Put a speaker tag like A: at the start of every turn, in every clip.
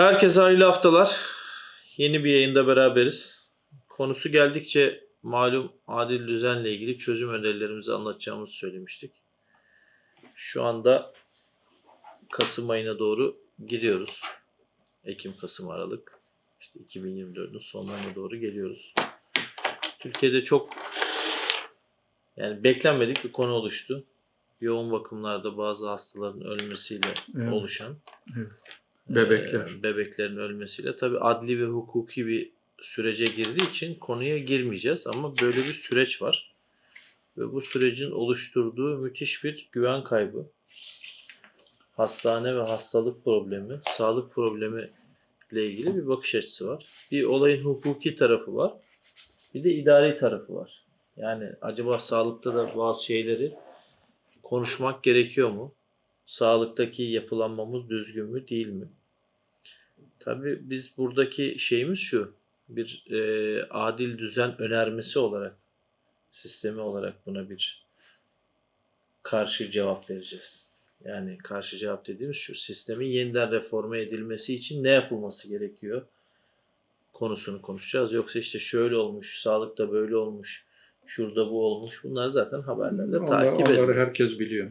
A: Herkese hayırlı haftalar. Yeni bir yayında beraberiz. Konusu geldikçe malum adil düzenle ilgili çözüm önerilerimizi anlatacağımızı söylemiştik. Şu anda Kasım ayına doğru gidiyoruz. Ekim, Kasım, Aralık. İşte 2024'ün sonlarına doğru geliyoruz. Türkiye'de çok yani beklenmedik bir konu oluştu. Yoğun bakımlarda bazı hastaların ölmesiyle
B: Evet.
A: oluşan
B: Bebekler.
A: e, bebeklerin ölmesiyle. Tabi adli ve hukuki bir sürece girdiği için konuya girmeyeceğiz ama böyle bir süreç var. Ve bu sürecin oluşturduğu müthiş bir güven kaybı. Hastane ve hastalık problemi, sağlık problemi ile ilgili bir bakış açısı var. Bir olayın hukuki tarafı var. Bir de idari tarafı var. Yani acaba sağlıkta da bazı şeyleri konuşmak gerekiyor mu? Sağlıktaki yapılanmamız düzgün mü değil mi? Tabii biz buradaki şeyimiz şu. Bir e, adil düzen önermesi olarak sistemi olarak buna bir karşı cevap vereceğiz. Yani karşı cevap dediğimiz şu sistemin yeniden reforme edilmesi için ne yapılması gerekiyor konusunu konuşacağız. Yoksa işte şöyle olmuş, sağlıkta böyle olmuş, şurada bu olmuş. Bunlar zaten haberlerde
B: Onlar-
A: takip
B: onları
A: edilir.
B: herkes biliyor.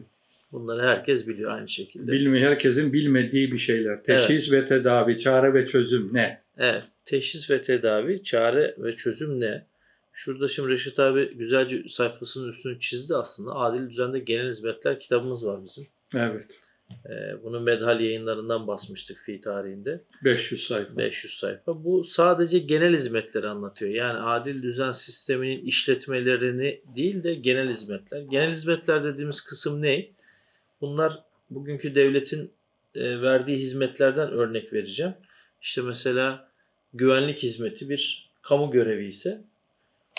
A: Bunları herkes biliyor aynı şekilde.
B: Bilmi herkesin bilmediği bir şeyler. Teşhis ve tedavi, çare ve çözüm ne?
A: Evet. Teşhis ve tedavi, çare ve çözüm ne? Şurada şimdi Reşit abi güzelce sayfasının üstünü çizdi aslında. Adil Düzen'de Genel Hizmetler kitabımız var bizim.
B: Evet.
A: Ee, bunu Medhal yayınlarından basmıştık fi tarihinde.
B: 500 sayfa.
A: 500 sayfa. Bu sadece genel hizmetleri anlatıyor. Yani adil düzen sisteminin işletmelerini değil de genel hizmetler. Genel hizmetler dediğimiz kısım ne? Bunlar bugünkü devletin e, verdiği hizmetlerden örnek vereceğim. İşte mesela güvenlik hizmeti bir kamu görevi ise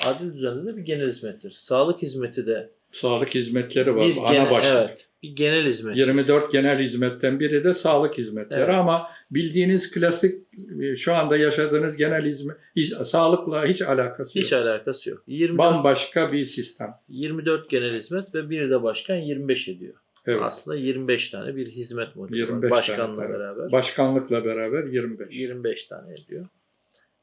A: adil düzende de bir genel hizmettir. Sağlık hizmeti de
B: Sağlık hizmetleri var.
A: bir
B: ana
A: genel,
B: başlık.
A: evet, bir genel hizmet.
B: 24 genel hizmetten biri de sağlık hizmetleri
A: Evet.
B: ama bildiğiniz klasik e, şu anda yaşadığınız genel hizmet hiç- sağlıkla hiç alakası
A: Hiç
B: yok.
A: alakası yok. 24,
B: Bambaşka bir sistem.
A: 24 genel hizmet ve bir de başkan 25 ediyor.
B: Evet.
A: Aslında 25 tane bir hizmet modeli
B: 25
A: var.
B: tane,
A: Başkanla
B: evet.
A: beraber.
B: Başkanlıkla beraber 25.
A: 25 tane ediyor.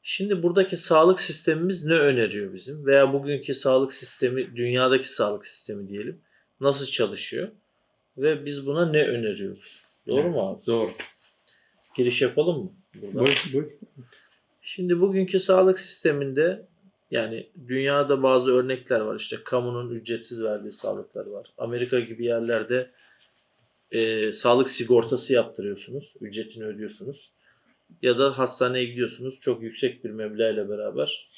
A: Şimdi buradaki sağlık sistemimiz ne öneriyor bizim? Veya bugünkü sağlık sistemi, dünyadaki sağlık sistemi diyelim. Nasıl çalışıyor? Ve biz buna ne öneriyoruz? Doğru
B: Evet,
A: mu abi?
B: Doğru.
A: Giriş yapalım mı? Burada?
B: Buyur, buyur.
A: Şimdi bugünkü sağlık sisteminde yani dünyada bazı örnekler var. İşte kamunun ücretsiz verdiği sağlıklar var. Amerika gibi yerlerde e, sağlık sigortası yaptırıyorsunuz. Ücretini ödüyorsunuz. Ya da hastaneye gidiyorsunuz. Çok yüksek bir meblağ beraber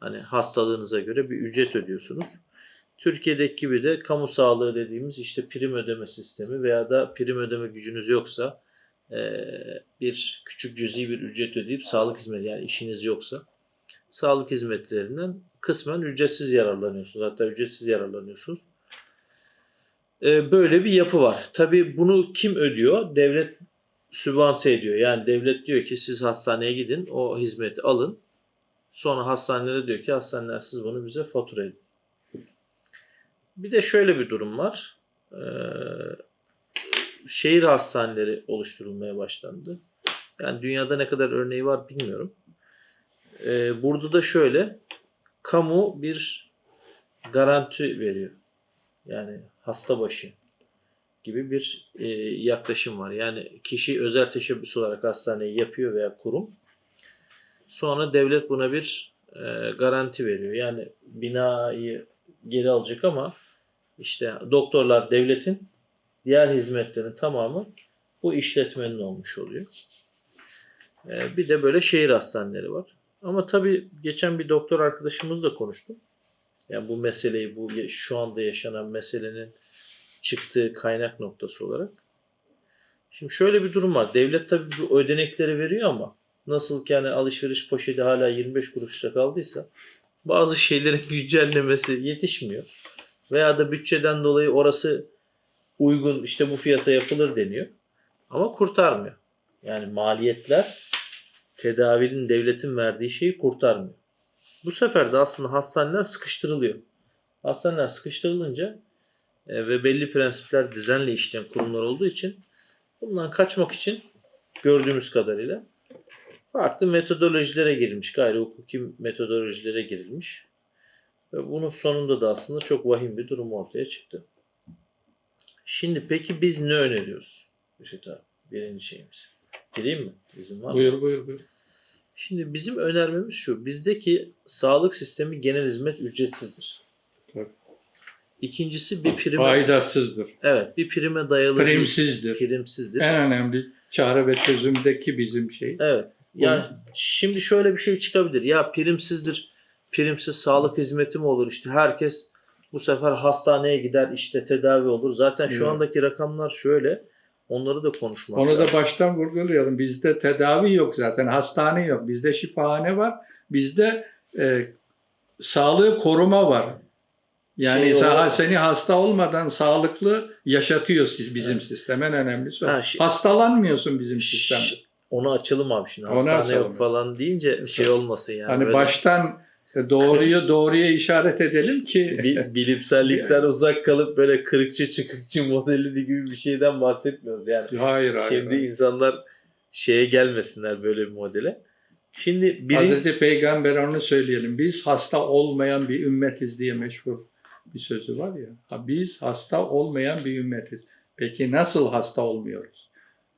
A: hani hastalığınıza göre bir ücret ödüyorsunuz. Türkiye'deki gibi de kamu sağlığı dediğimiz işte prim ödeme sistemi veya da prim ödeme gücünüz yoksa eee, bir küçük cüzi bir ücret ödeyip sağlık hizmeti yani işiniz yoksa sağlık hizmetlerinden kısmen ücretsiz yararlanıyorsunuz. Hatta ücretsiz yararlanıyorsunuz. Eee, böyle bir yapı var. Tabii bunu kim ödüyor? Devlet sübvanse ediyor. Yani devlet diyor ki siz hastaneye gidin o hizmeti alın. Sonra hastanelere diyor ki hastaneler siz bunu bize fatura edin. Bir de şöyle bir durum var. Ee, şehir hastaneleri oluşturulmaya başlandı. Yani dünyada ne kadar örneği var bilmiyorum. Ee, burada da şöyle kamu bir garanti veriyor. Yani hasta başı gibi bir e, yaklaşım var. Yani kişi özel teşebbüs olarak hastaneyi yapıyor veya kurum. Sonra devlet buna bir e, garanti veriyor. Yani binayı geri alacak ama işte doktorlar devletin, diğer hizmetlerin tamamı bu işletmenin olmuş oluyor. E, bir de böyle şehir hastaneleri var. Ama tabii geçen bir doktor arkadaşımızla konuştum. Yani bu meseleyi, bu şu anda yaşanan meselenin çıktığı kaynak noktası olarak. Şimdi şöyle bir durum var. Devlet tabii bu ödenekleri veriyor ama nasıl ki hani alışveriş poşeti hala 25 kuruşta kaldıysa bazı şeylerin güncellemesi yetişmiyor. Veya da bütçeden dolayı orası uygun işte bu fiyata yapılır deniyor. Ama kurtarmıyor. Yani maliyetler tedavinin devletin verdiği şeyi kurtarmıyor. Bu sefer de aslında hastaneler sıkıştırılıyor. Hastaneler sıkıştırılınca e, ve belli prensipler düzenle işleyen kurumlar olduğu için bundan kaçmak için gördüğümüz kadarıyla farklı metodolojilere girilmiş. Gayri hukuki metodolojilere girilmiş. Ve bunun sonunda da aslında çok vahim bir durum ortaya çıktı. Şimdi peki biz ne öneriyoruz? Abi birinci şeyimiz. Gireyim mi? İzin var mı?
B: Buyur buyur buyur.
A: Şimdi bizim önermemiz şu. Bizdeki sağlık sistemi genel hizmet ücretsizdir.
B: Tabii.
A: İkincisi bir prime,
B: Aidatsızdır.
A: evet, bir prime dayalı bir-
B: Primsizdir.
A: primsizdir.
B: En önemli çare ve çözümdeki bizim şey.
A: Evet. Yani şimdi şöyle bir şey çıkabilir. Ya primsizdir. Primsiz sağlık hizmeti mi olur? İşte herkes bu sefer hastaneye gider işte tedavi olur. Zaten şu
B: Evet.
A: andaki rakamlar şöyle. Onları da konuşmak
B: Onu da
A: lazım.
B: baştan vurgulayalım. Bizde tedavi yok zaten. Hastane yok. Bizde şifahane var. Bizde e, sağlığı koruma var. Yani
A: Şey olarak-
B: seni hasta olmadan sağlıklı yaşatıyor siz bizim
A: Evet.
B: sistem. En önemlisi o.
A: Ha, şi-
B: Hastalanmıyorsun bizim sistemde.
A: Onu açalım abi şimdi. Hastane yok falan deyince şey olmasın yani.
B: Hani
A: Böyle
B: baştan doğruyu doğruya işaret edelim ki
A: bi- bilimsellikten uzak kalıp böyle kırıkçı çıkıkçı modeli gibi bir şeyden bahsetmiyoruz yani.
B: hayır hayır.
A: Şimdi
B: hayır.
A: insanlar şeye gelmesinler böyle bir modele. Şimdi birin...
B: Hazreti Peygamber onu söyleyelim. Biz hasta olmayan bir ümmetiz diye meşhur bir sözü var ya. Ha, Biz hasta olmayan bir ümmetiz. Peki nasıl hasta olmuyoruz?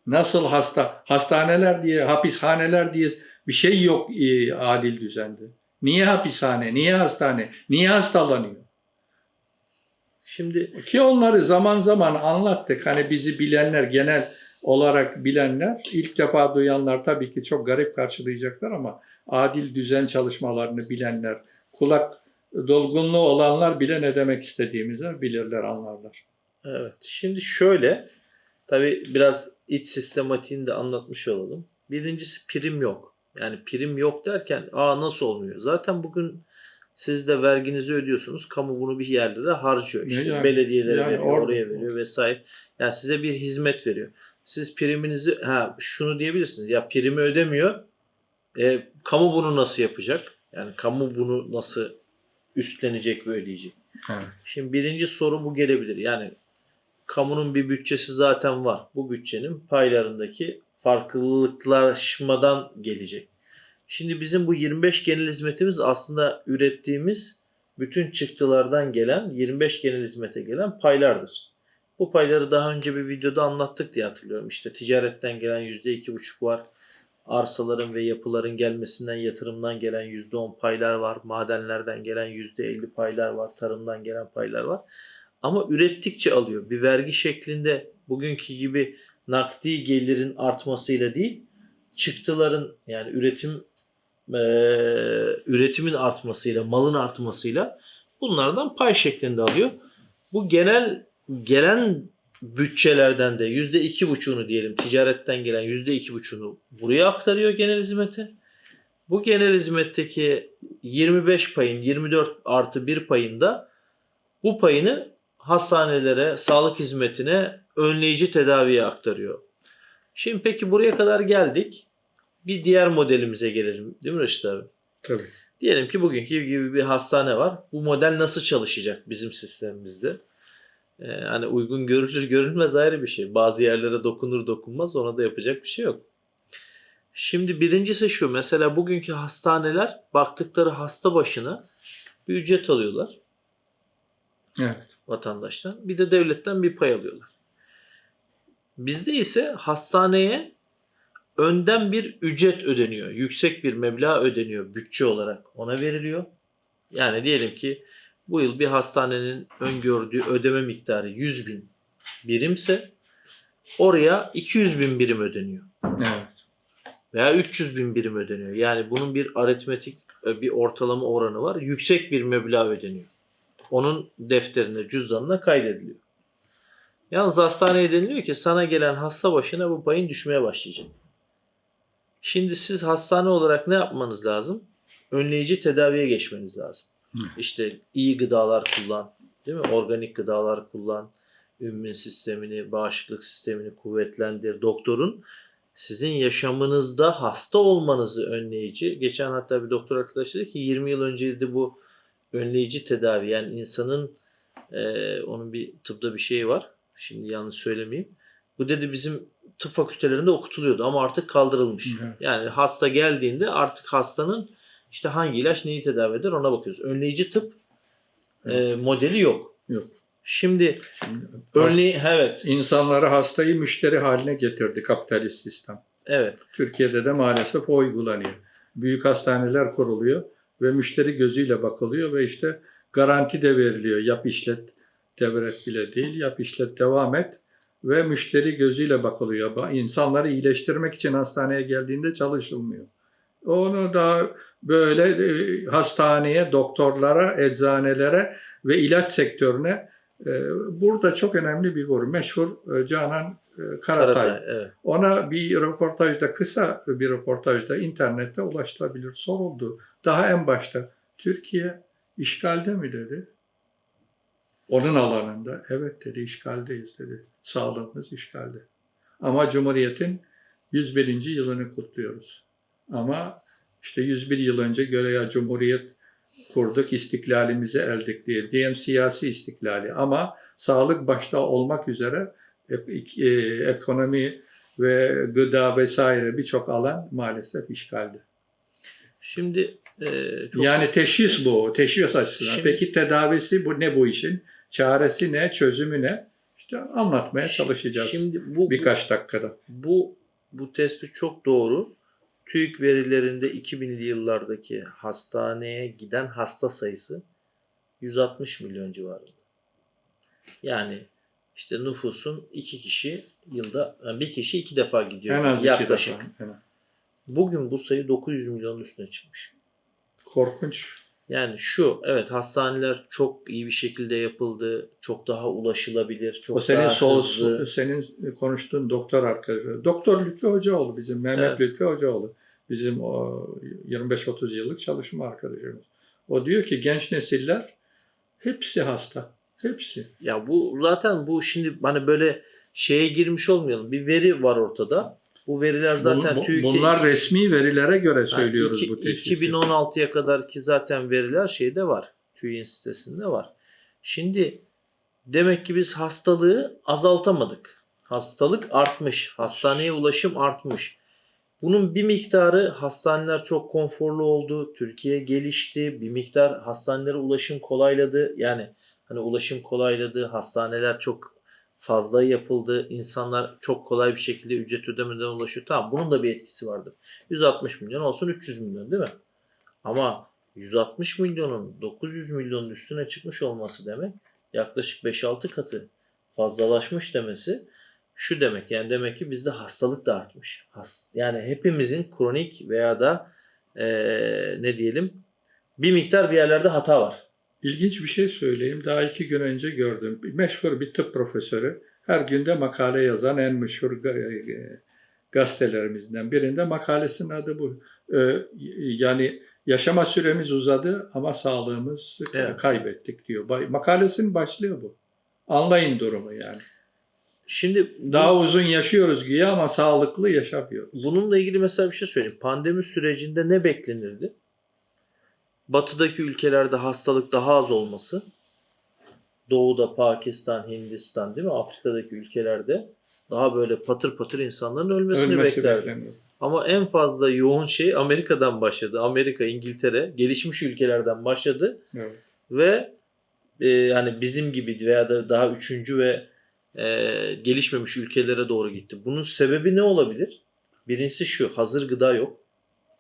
B: Nasıl hasta? Hastaneler diye, hapishaneler diye bir şey yok e, adil düzende. Niye hapishane? Niye hastane? Niye hastalanıyor?
A: Şimdi
B: Ki onları zaman zaman anlattık. Hani bizi bilenler, genel olarak bilenler, ilk defa duyanlar tabii ki çok garip karşılayacaklar ama adil düzen çalışmalarını bilenler, kulak dolgunluğu olanlar bile ne demek istediğimizi bilirler, anlarlar.
A: evet. Şimdi şöyle tabii biraz iç sistematiğini de anlatmış olalım. Birincisi prim yok. Yani prim yok derken aa nasıl olmuyor? Zaten bugün siz de verginizi ödüyorsunuz. Kamu bunu bir yerlere harcıyor. İşte
B: yani?
A: belediyelere
B: Yani
A: veriyor,
B: orada-
A: oraya veriyor vesaire. Yani size bir hizmet veriyor. Siz priminizi ha şunu diyebilirsiniz. Ya primi ödemiyor. E, kamu bunu nasıl yapacak? Yani kamu bunu nasıl üstlenecek ve ödeyecek? Şimdi birinci soru bu gelebilir. Yani kamunun bir bütçesi zaten var. Bu bütçenin paylarındaki farklılıklaşmadan gelecek. Şimdi bizim bu 25 genel hizmetimiz aslında ürettiğimiz bütün çıktılardan gelen 25 genel hizmete gelen paylardır. Bu payları daha önce bir videoda anlattık diye hatırlıyorum. İşte ticaretten gelen %2,5 var. Arsaların ve yapıların gelmesinden, yatırımdan gelen %10 paylar var. Madenlerden gelen %50 paylar var. Tarımdan gelen paylar var. Ama ürettikçe alıyor. Bir vergi şeklinde bugünkü gibi nakdi gelirin artmasıyla değil, çıktıların yani üretim eee, üretimin artmasıyla, malın artmasıyla bunlardan pay şeklinde alıyor. Bu genel gelen bütçelerden de yüzde iki buçuğunu diyelim ticaretten gelen yüzde iki buçuğunu buraya aktarıyor genel hizmete. Bu genel hizmetteki 25 payın 24 artı 1 payında bu payını hastanelere, sağlık hizmetine önleyici tedaviye aktarıyor. Şimdi peki buraya kadar geldik. Bir diğer modelimize gelelim. Değil mi Reşit abi?
B: Tabii.
A: Diyelim ki bugünkü gibi bir hastane var. Bu model nasıl çalışacak bizim sistemimizde? Ee, hani uygun görülür görülmez ayrı bir şey. Bazı yerlere dokunur dokunmaz ona da yapacak bir şey yok. Şimdi birincisi şu. Mesela bugünkü hastaneler baktıkları hasta başına bir ücret alıyorlar
B: Evet.
A: vatandaştan. Bir de devletten bir pay alıyorlar. Bizde ise hastaneye önden bir ücret ödeniyor. Yüksek bir meblağ ödeniyor bütçe olarak ona veriliyor. Yani diyelim ki bu yıl bir hastanenin öngördüğü ödeme miktarı 100 bin birimse oraya 200 bin birim ödeniyor.
B: Evet.
A: Veya 300 bin birim ödeniyor. Yani bunun bir aritmetik e, bir ortalama oranı var. Yüksek bir meblağ ödeniyor. Onun defterine, cüzdanına kaydediliyor. Yalnız hastaneye deniliyor ki sana gelen hasta başına bu payın düşmeye başlayacak. Şimdi siz hastane olarak ne yapmanız lazım? Önleyici tedaviye geçmeniz lazım.
B: Hı.
A: İşte iyi gıdalar kullan, değil mi? Organik gıdalar kullan, immün sistemini, bağışıklık sistemini kuvvetlendir. Doktorun sizin yaşamınızda hasta olmanızı önleyici. Geçen hatta bir doktor arkadaş dedi ki 20 yıl önceydi bu önleyici tedavi. Yani insanın e, onun bir tıpta bir şeyi var. Şimdi yanlış söylemeyeyim. Bu dedi bizim tıp fakültelerinde okutuluyordu ama artık kaldırılmış.
B: Evet.
A: Yani hasta geldiğinde artık hastanın işte hangi ilaç neyi tedavi eder ona bakıyoruz. Önleyici tıp e, modeli yok.
B: Yok.
A: Şimdi
B: Şimdi
A: örneği evet
B: insanları hastayı müşteri haline getirdi kapitalist sistem.
A: evet
B: Türkiye'de de maalesef o uygulanıyor. Büyük hastaneler kuruluyor ve müşteri gözüyle bakılıyor ve işte garanti de veriliyor. Yap işlet devret bile değil, yap işlet devam et ve müşteri gözüyle bakılıyor. Ba- İnsanları iyileştirmek için hastaneye geldiğinde çalışılmıyor. Onu da böyle e, hastaneye, doktorlara, eczanelere ve ilaç sektörüne e, burada çok önemli bir vurgu. Meşhur e, Canan Karatay.
A: Karatay, evet.
B: Ona bir röportajda, kısa bir röportajda internette ulaşılabilir soruldu. Daha en başta Türkiye işgalde mi dedi. Onun alanında evet dedi işgaldeyiz dedi. Sağlığımız işgalde. Ama Cumhuriyet'in 101. yılını kutluyoruz. Ama işte 101 yıl önce göre ya Cumhuriyet kurduk, istiklalimizi eldik diye. Diyelim siyasi istiklali ama sağlık başta olmak üzere e, ekonomi ve gıda vesaire birçok alan maalesef işgalde.
A: Şimdi e, çok
B: Yani teşhis bu, teşhis açısından.
A: Şimdi-
B: Peki tedavisi bu ne bu işin? Çaresi ne, çözümü ne? İşte anlatmaya çalışacağız
A: Şimdi bu
B: birkaç dakikada.
A: bu bu tespit çok doğru. TÜİK verilerinde 2000'li yıllardaki hastaneye giden hasta sayısı 160 milyon civarında. Yani işte nüfusun iki kişi yılda yani bir kişi iki defa gidiyor
B: En az iki
A: yaklaşık.
B: defa. En az.
A: Bugün bu sayı 900 milyonun üstüne çıkmış.
B: Korkunç.
A: Yani şu evet hastaneler çok iyi bir şekilde yapıldı. Çok daha ulaşılabilir. Çok
B: o senin
A: daha
B: sol,
A: hızlı.
B: senin konuştuğun doktor arkadaşı. Doktor Lütfü Hocaoğlu bizim Mehmet
A: Evet.
B: Lütfü Hocaoğlu. Bizim o 25-30 yıllık çalışma arkadaşımız. O diyor ki genç nesiller hepsi hasta. Hepsi.
A: Ya bu zaten bu şimdi hani böyle şeye girmiş olmayalım. Bir veri var ortada. Bu veriler zaten
B: Bun- bu-
A: TÜİK'te
B: bunlar resmi verilere göre
A: Yani
B: söylüyoruz
A: iki-
B: bu teşhisi.
A: 2016'ya kadar ki zaten veriler şeyde var. TÜİK'in sitesinde var. Şimdi demek ki biz hastalığı azaltamadık. Hastalık artmış. Hastaneye ulaşım artmış. Bunun bir miktarı hastaneler çok konforlu oldu. Türkiye gelişti. Bir miktar hastanelere ulaşım kolayladı. Yani hani ulaşım kolayladı. Hastaneler çok fazla yapıldı. İnsanlar çok kolay bir şekilde ücret ödemeden ulaşıyor. Tamam bunun da bir etkisi vardır. 160 milyon olsun 300 milyon değil mi? Ama 160 milyonun 900 milyonun üstüne çıkmış olması demek yaklaşık 5-6 katı fazlalaşmış demesi şu demek yani demek ki bizde hastalık da artmış. Yani hepimizin kronik veya da eee, ne diyelim bir miktar bir yerlerde hata var.
B: İlginç bir şey söyleyeyim. Daha iki gün önce gördüm. Meşhur bir tıp profesörü. Her günde makale yazan en meşhur ga- e, gazetelerimizden birinde makalesinin adı bu. Ee, yani yaşama süremiz uzadı ama sağlığımızı
A: Evet.
B: kaybettik diyor. Makalesinin başlığı bu. Anlayın durumu yani.
A: Şimdi bu-
B: Daha uzun yaşıyoruz güya ama sağlıklı yaşamıyoruz.
A: Bununla ilgili mesela bir şey söyleyeyim. Pandemi sürecinde ne beklenirdi? Batıdaki ülkelerde hastalık daha az olması. Doğuda Pakistan, Hindistan değil mi? Afrika'daki ülkelerde daha böyle patır patır insanların ölmesini
B: Ölmesi
A: beklerdi.
B: bekleniyor.
A: Ama en fazla yoğun şey Amerika'dan başladı. Amerika, İngiltere, gelişmiş ülkelerden başladı
B: Evet.
A: ve e, yani bizim gibi veya da daha üçüncü ve e, gelişmemiş ülkelere doğru gitti. Bunun sebebi ne olabilir? Birincisi şu, hazır gıda yok.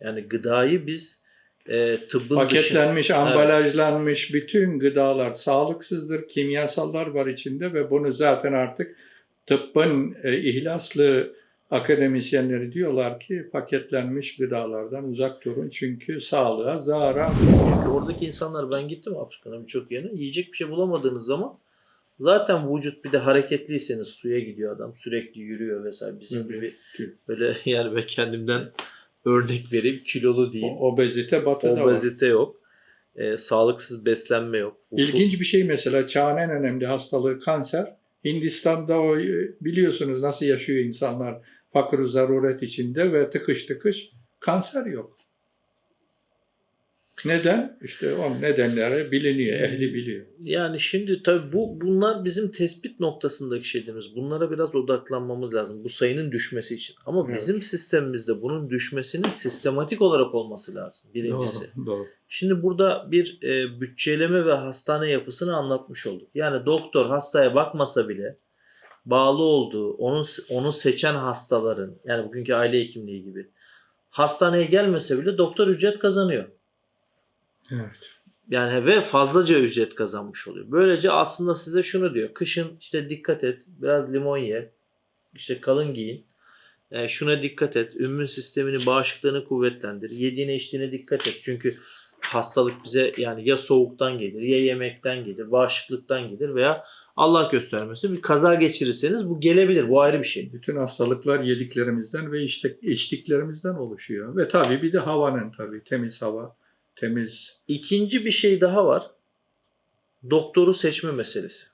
A: Yani gıdayı biz e, tıbbın dışında...
B: Paketlenmiş, ambalajlanmış bütün gıdalar sağlıksızdır. Kimyasallar var içinde ve bunu zaten artık tıbbın e, ihlaslı akademisyenleri diyorlar ki paketlenmiş gıdalardan uzak durun çünkü sağlığa zarar.
A: Çünkü oradaki insanlar ben gittim Afrika'nın birçok yerine yiyecek bir şey bulamadığınız zaman zaten vücut bir de hareketliyseniz suya gidiyor adam sürekli yürüyor vesaire bizim
B: Evet.
A: gibi böyle yani ben kendimden örnek vereyim kilolu değil
B: O- Obezite batıda var.
A: obezite yok e, sağlıksız beslenme yok. Ufuk-
B: İlginç bir şey mesela çağın en önemli hastalığı kanser. Hindistan'da o e, biliyorsunuz nasıl yaşıyor insanlar fakir zaruret içinde ve tıkış tıkış kanser yok. Neden? İşte o nedenleri biliniyor, ehli biliyor.
A: Yani şimdi tabii bu bunlar bizim tespit noktasındaki şeylerimiz. Bunlara biraz odaklanmamız lazım. Bu sayının düşmesi için. Ama
B: Evet.
A: bizim sistemimizde bunun düşmesinin sistematik olarak olması lazım. Birincisi.
B: Doğru, doğru.
A: Şimdi burada bir e, bütçeleme ve hastane yapısını anlatmış olduk. Yani doktor hastaya bakmasa bile bağlı olduğu, onun onu seçen hastaların yani bugünkü aile hekimliği gibi hastaneye gelmese bile doktor ücret kazanıyor.
B: Evet.
A: Yani ve fazlaca ücret kazanmış oluyor. Böylece aslında size şunu diyor. Kışın işte dikkat et. Biraz limon ye. işte kalın giyin. E, şuna dikkat et. Ümmün sistemini, bağışıklığını kuvvetlendir. Yediğine içtiğine dikkat et. Çünkü hastalık bize yani ya soğuktan gelir, ya yemekten gelir, bağışıklıktan gelir veya Allah göstermesin bir kaza geçirirseniz bu gelebilir. Bu ayrı bir şey.
B: Bütün hastalıklar yediklerimizden ve işte içtiklerimizden oluşuyor. Ve tabii bir de havanın tabii temiz hava, temiz
A: İkinci bir şey daha var. Doktoru seçme meselesi.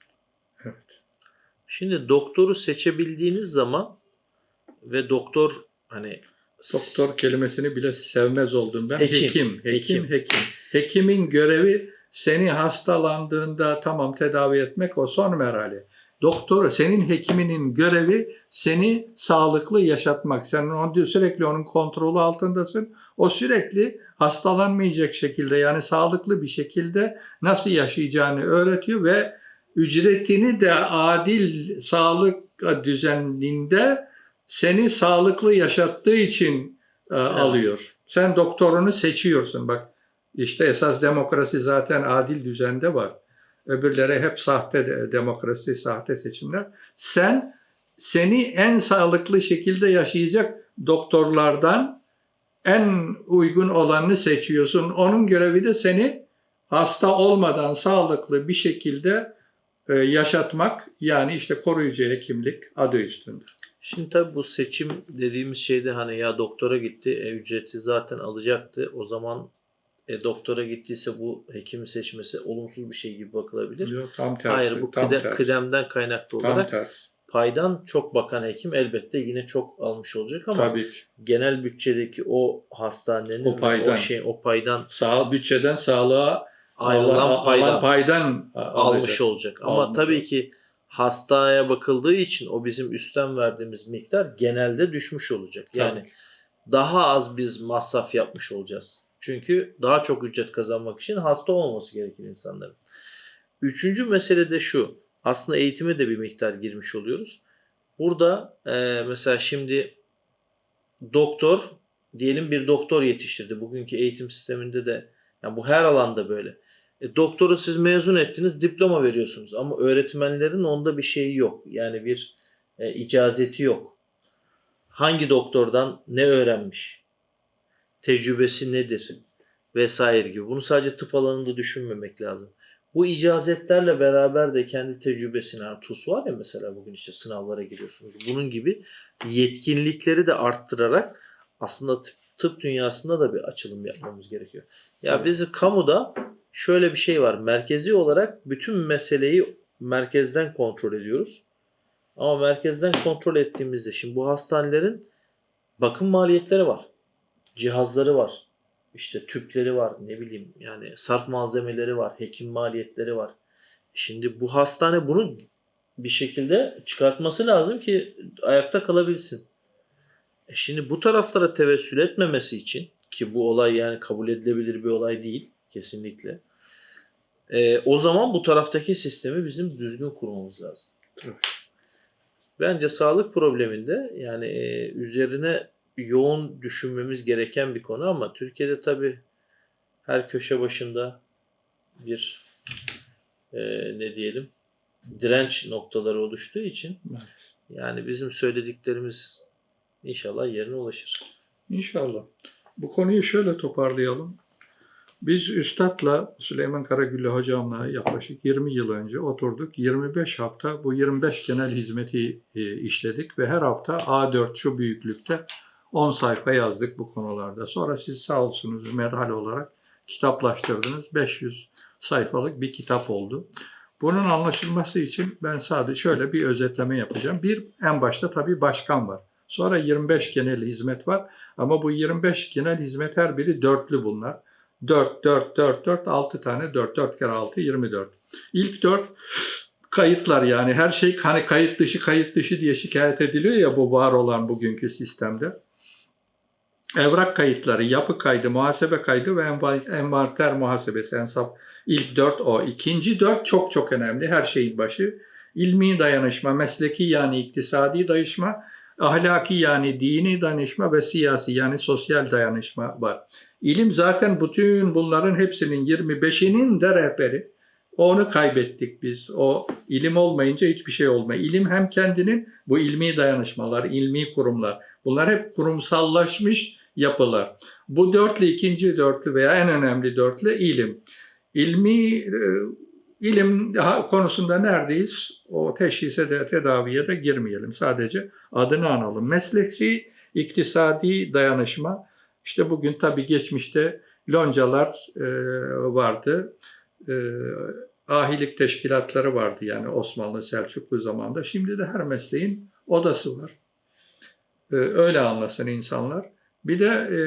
B: evet.
A: Şimdi doktoru seçebildiğiniz zaman ve doktor hani
B: Doktor kelimesini bile sevmez oldum ben.
A: Hekim,
B: Hekim, hekim,
A: hekim.
B: hekim. Hekimin görevi seni hastalandığında tamam tedavi etmek o son merhale. Doktor, senin hekiminin görevi seni sağlıklı yaşatmak. Sen onun, sürekli onun kontrolü altındasın. O sürekli hastalanmayacak şekilde yani sağlıklı bir şekilde nasıl yaşayacağını öğretiyor ve ücretini de adil sağlık düzeninde seni sağlıklı yaşattığı için e, alıyor. Sen doktorunu seçiyorsun bak. İşte esas demokrasi zaten adil düzende var. Öbürleri hep sahte de- demokrasi, sahte seçimler. Sen seni en sağlıklı şekilde yaşayacak doktorlardan en uygun olanını seçiyorsun. Onun görevi de seni hasta olmadan sağlıklı bir şekilde e, yaşatmak. Yani işte koruyucu hekimlik adı üstünde.
A: Şimdi tabii bu seçim dediğimiz şeyde hani ya doktora gitti e, ücreti zaten alacaktı. O zaman e, doktora gittiyse bu hekimi seçmesi olumsuz bir şey gibi bakılabilir.
B: Yok, tam tersi.
A: Hayır bu
B: tam
A: kıde-
B: tersi.
A: kıdemden kaynaklı
B: Tam
A: olarak
B: tersi.
A: paydan çok bakan hekim elbette yine çok almış olacak ama
B: Tabii ki.
A: genel bütçedeki o hastanenin
B: O paydan.
A: o şey o paydan
B: Sağ bütçeden sağlığa
A: ayrılan paydan
B: paydan a-
A: almış
B: alacak.
A: olacak. Ama
B: Almış
A: tabii
B: olacak.
A: ki hastaya bakıldığı için o bizim üstten verdiğimiz miktar genelde düşmüş olacak. Yani
B: Tabii.
A: daha az biz masraf yapmış olacağız. Çünkü daha çok ücret kazanmak için hasta olmaması gerekir insanların. Üçüncü mesele de şu. Aslında eğitime de bir miktar girmiş oluyoruz. Burada e, mesela şimdi doktor diyelim bir doktor yetiştirdi. Bugünkü eğitim sisteminde de yani bu her alanda böyle. E, doktoru siz mezun ettiniz, diploma veriyorsunuz ama öğretmenlerin onda bir şeyi yok. Yani bir e, icazeti yok. Hangi doktordan ne öğrenmiş? Tecrübesi nedir? Vesaire gibi. Bunu sadece tıp alanında düşünmemek lazım. Bu icazetlerle beraber de kendi tecrübesini, yani TUS var ya mesela bugün işte sınavlara giriyorsunuz. Bunun gibi yetkinlikleri de arttırarak aslında tıp, tıp dünyasında da bir açılım yapmamız gerekiyor. Ya biz kamuda şöyle bir şey var. Merkezi olarak bütün meseleyi merkezden kontrol ediyoruz. Ama merkezden kontrol ettiğimizde şimdi bu hastanelerin bakım maliyetleri var. Cihazları var. İşte tüpleri var. Ne bileyim yani sarf malzemeleri var. Hekim maliyetleri var. Şimdi bu hastane bunu bir şekilde çıkartması lazım ki ayakta kalabilsin. E şimdi bu taraflara tevessül etmemesi için ki bu olay yani kabul edilebilir bir olay değil kesinlikle. E, o zaman bu taraftaki sistemi bizim düzgün kurmamız lazım. Bence sağlık probleminde yani e, üzerine yoğun düşünmemiz gereken bir konu ama Türkiye'de tabii her köşe başında bir e, ne diyelim direnç noktaları oluştuğu için yani bizim söylediklerimiz inşallah yerine ulaşır.
B: İnşallah. Bu konuyu şöyle toparlayalım. Biz Üstad'la Süleyman Karagüllü hocamla yaklaşık 20 yıl önce oturduk. 25 hafta bu 25 genel hizmeti e, işledik ve her hafta A4 şu büyüklükte 10 sayfa yazdık bu konularda. Sonra siz sağ olsunuz medal olarak kitaplaştırdınız. 500 sayfalık bir kitap oldu. Bunun anlaşılması için ben sadece şöyle bir özetleme yapacağım. Bir en başta tabii başkan var. Sonra 25 genel hizmet var. Ama bu 25 genel hizmet her biri dörtlü bunlar. 4, 4, 4, 4, 6 tane 4, 4 kere 6, 24. İlk 4 kayıtlar yani her şey hani kayıt dışı kayıt dışı diye şikayet ediliyor ya bu var olan bugünkü sistemde. Evrak kayıtları, yapı kaydı, muhasebe kaydı ve enva- envanter muhasebesi, ensaf ilk dört o. İkinci dört çok çok önemli, her şeyin başı. İlmi dayanışma, mesleki yani iktisadi dayanışma, ahlaki yani dini dayanışma ve siyasi yani sosyal dayanışma var. İlim zaten bütün bunların hepsinin 25'inin de rehberi. Onu kaybettik biz. O ilim olmayınca hiçbir şey olmuyor. İlim hem kendinin bu ilmi dayanışmalar, ilmi kurumlar. Bunlar hep kurumsallaşmış yapılar. Bu dörtlü, ikinci dörtlü veya en önemli dörtlü ilim. İlmi e, ilim konusunda neredeyiz? O teşhise de tedaviye de girmeyelim. Sadece adını analım. Mesleki, iktisadi dayanışma. İşte bugün tabii geçmişte loncalar e, vardı. E, ahilik teşkilatları vardı yani Osmanlı Selçuklu zamanında. Şimdi de her mesleğin odası var. Öyle anlasın insanlar. Bir de e,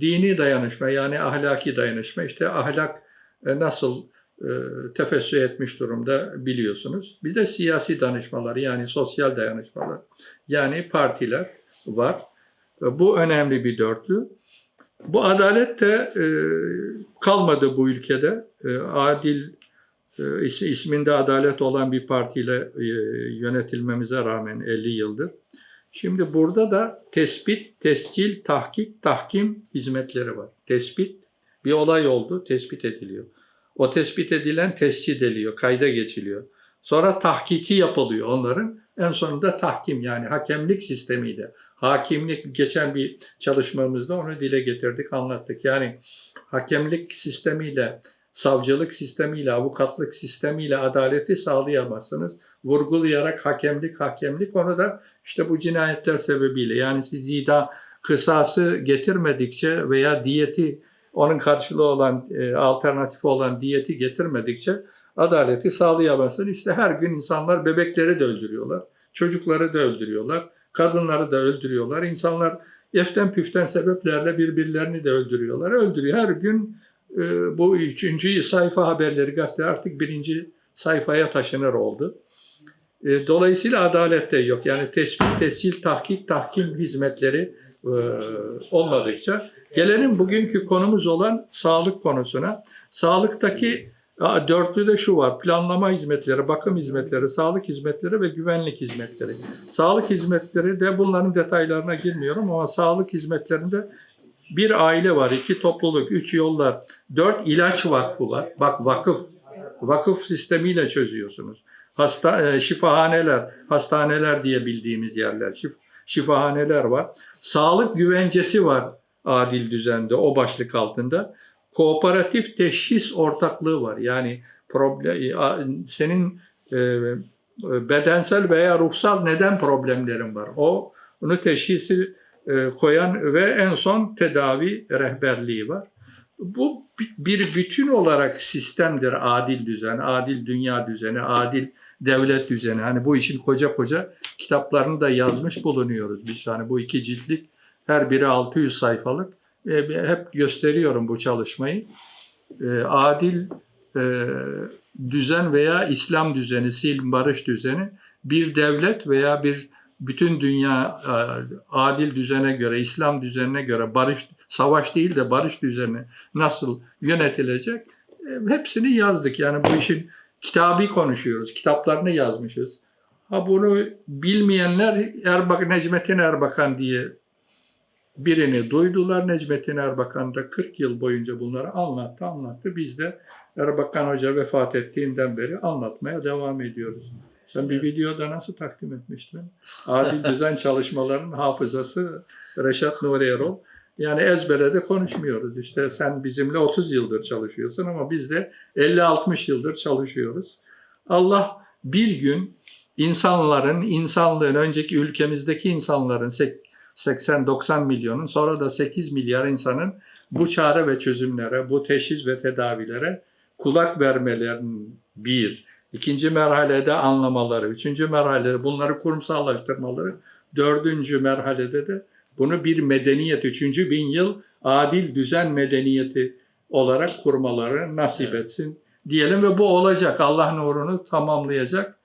B: dini dayanışma yani ahlaki dayanışma. İşte ahlak e, nasıl e, tefessü etmiş durumda biliyorsunuz. Bir de siyasi danışmalar yani sosyal dayanışmalar. Yani partiler var. E, bu önemli bir dörtlü. Bu adalet de e, kalmadı bu ülkede. E, adil e, is- isminde adalet olan bir partiyle e, yönetilmemize rağmen 50 yıldır. Şimdi burada da tespit, tescil, tahkik, tahkim hizmetleri var. Tespit bir olay oldu, tespit ediliyor. O tespit edilen tescil ediliyor, kayda geçiliyor. Sonra tahkiki yapılıyor onların. En sonunda tahkim yani hakemlik sistemiyle. Hakimlik geçen bir çalışmamızda onu dile getirdik, anlattık. Yani hakemlik sistemiyle, savcılık sistemiyle, avukatlık sistemiyle adaleti sağlayamazsınız. Vurgulayarak hakemlik, hakemlik onu da işte bu cinayetler sebebiyle yani siz idam kısası getirmedikçe veya diyeti onun karşılığı olan e, alternatifi olan diyeti getirmedikçe adaleti sağlayamazsın. İşte her gün insanlar bebekleri de öldürüyorlar, çocukları da öldürüyorlar, kadınları da öldürüyorlar. İnsanlar eften püften sebeplerle birbirlerini de öldürüyorlar. Öldürüyor. Her gün e, bu üçüncü sayfa haberleri gazete artık birinci sayfaya taşınır oldu. E, Dolayısıyla adalet de yok. Yani tespit, tescil, tahkik, tahkim hizmetleri e, olmadıkça. Gelelim bugünkü konumuz olan sağlık konusuna. Sağlıktaki a, dörtlüde şu var. Planlama hizmetleri, bakım hizmetleri, sağlık hizmetleri ve güvenlik hizmetleri. Sağlık hizmetleri de bunların detaylarına girmiyorum ama sağlık hizmetlerinde bir aile var, iki topluluk, üç yollar, dört ilaç vakfı var. Bak vakıf, vakıf sistemiyle çözüyorsunuz hasta e, şifahaneler, hastaneler diye bildiğimiz yerler, şif, şifahaneler var. Sağlık güvencesi var adil düzende o başlık altında. Kooperatif teşhis ortaklığı var. Yani problem a- senin e, bedensel veya ruhsal neden problemlerin var. O onu teşhisi e, koyan ve en son tedavi rehberliği var. Bu bi- bir bütün olarak sistemdir adil düzen, adil dünya düzeni, adil devlet düzeni. Hani bu işin koca koca kitaplarını da yazmış bulunuyoruz biz. Hani bu iki ciltlik her biri 600 sayfalık. E, hep gösteriyorum bu çalışmayı. E, adil e, düzen veya İslam düzeni, silm barış düzeni bir devlet veya bir bütün dünya e, adil düzene göre, İslam düzenine göre barış, savaş değil de barış düzeni nasıl yönetilecek? E, hepsini yazdık. Yani bu işin kitabi konuşuyoruz. Kitaplarını yazmışız. Ha bunu bilmeyenler Erbakan, Necmettin Erbakan diye birini duydular. Necmettin Erbakan da 40 yıl boyunca bunları anlattı, anlattı. Biz de Erbakan Hoca vefat ettiğinden beri anlatmaya devam ediyoruz. Sen bir videoda nasıl takdim etmiştin? Adil düzen çalışmalarının hafızası Reşat Nuri Erol. Yani ezbere de konuşmuyoruz. İşte sen bizimle 30 yıldır çalışıyorsun ama biz de 50-60 yıldır çalışıyoruz. Allah bir gün insanların, insanlığın, önceki ülkemizdeki insanların 80-90 milyonun sonra da 8 milyar insanın bu çare ve çözümlere, bu teşhis ve tedavilere kulak vermelerinin bir, ikinci merhalede anlamaları, üçüncü merhalede bunları kurumsallaştırmaları, dördüncü merhalede de bunu bir medeniyet, üçüncü bin yıl adil düzen medeniyeti olarak kurmaları nasip etsin diyelim ve bu olacak. Allah nurunu tamamlayacak.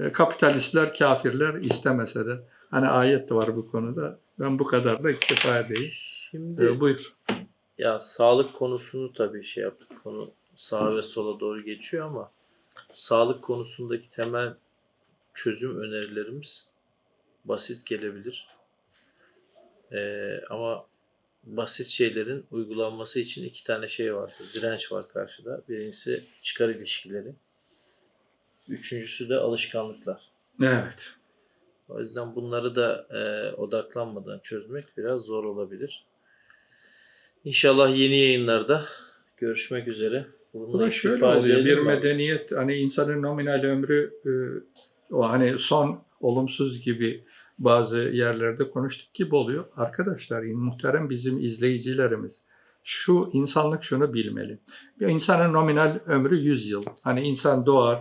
B: E, Kapitalistler, kafirler istemese de. Hani ayet de var bu konuda. Ben bu kadar da iktifa edeyim.
A: Şimdi
B: E, buyur.
A: ya sağlık konusunu tabii şey yaptık. Konu sağa ve sola doğru geçiyor ama sağlık konusundaki temel çözüm önerilerimiz basit gelebilir. Ee, ama basit şeylerin uygulanması için iki tane şey vardır. Direnç var karşıda. Birincisi çıkar ilişkileri. Üçüncüsü de alışkanlıklar.
B: Evet.
A: O yüzden bunları da e, odaklanmadan çözmek biraz zor olabilir. İnşallah yeni yayınlarda görüşmek üzere.
B: Bu da şöyle oluyor. Bir medeniyet hani insanın nominal ömrü e, o hani son olumsuz gibi bazı yerlerde konuştuk gibi oluyor. Arkadaşlar muhterem bizim izleyicilerimiz şu insanlık şunu bilmeli. Bir insanın nominal ömrü 100 yıl. Hani insan doğar,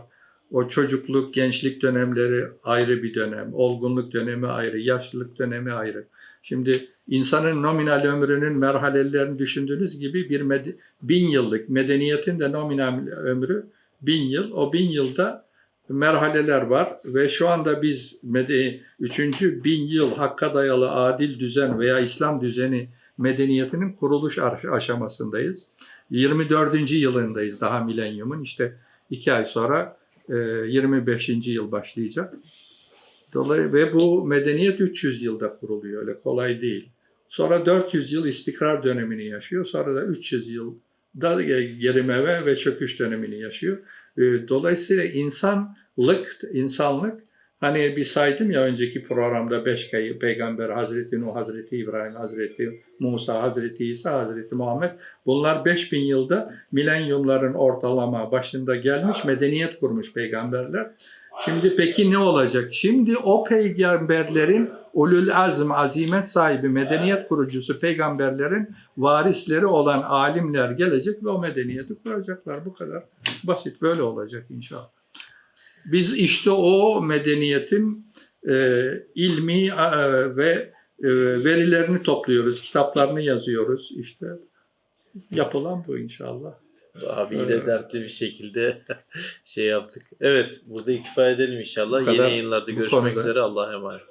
B: o çocukluk, gençlik dönemleri ayrı bir dönem, olgunluk dönemi ayrı, yaşlılık dönemi ayrı. Şimdi insanın nominal ömrünün merhalelerini düşündüğünüz gibi bir med- bin yıllık medeniyetin de nominal ömrü bin yıl. O bin yılda merhaleler var ve şu anda biz mede- üçüncü bin yıl hakka dayalı adil düzen veya İslam düzeni medeniyetinin kuruluş aş- aşamasındayız. 24. yılındayız daha milenyumun işte iki ay sonra e, 25. yıl başlayacak. Dolayı ve bu medeniyet 300 yılda kuruluyor öyle kolay değil. Sonra 400 yıl istikrar dönemini yaşıyor. Sonra da 300 yıl da gerimeme ve çöküş dönemini yaşıyor. E, Dolayısıyla insanlık, insanlık hani bir saydım ya önceki programda beş kayı peygamber Hazreti Nuh, Hazreti İbrahim, Hazreti Musa, Hazreti İsa, Hazreti Muhammed bunlar 5000 yılda milenyumların ortalama başında gelmiş medeniyet kurmuş peygamberler. Şimdi peki ne olacak? Şimdi o peygamberlerin ulul azm, azimet sahibi, medeniyet kurucusu peygamberlerin varisleri olan alimler gelecek ve o medeniyeti kuracaklar. Bu kadar basit. Böyle olacak inşallah. Biz işte o medeniyetin e, ilmi e, ve e, verilerini topluyoruz, kitaplarını yazıyoruz. İşte yapılan bu inşallah.
A: Abiyle
B: Evet.
A: dertli bir şekilde şey yaptık. Evet burada iktifa edelim inşallah.
B: Kadar
A: Yeni yayınlarda görüşmek
B: konuda.
A: üzere. Allah'a emanet.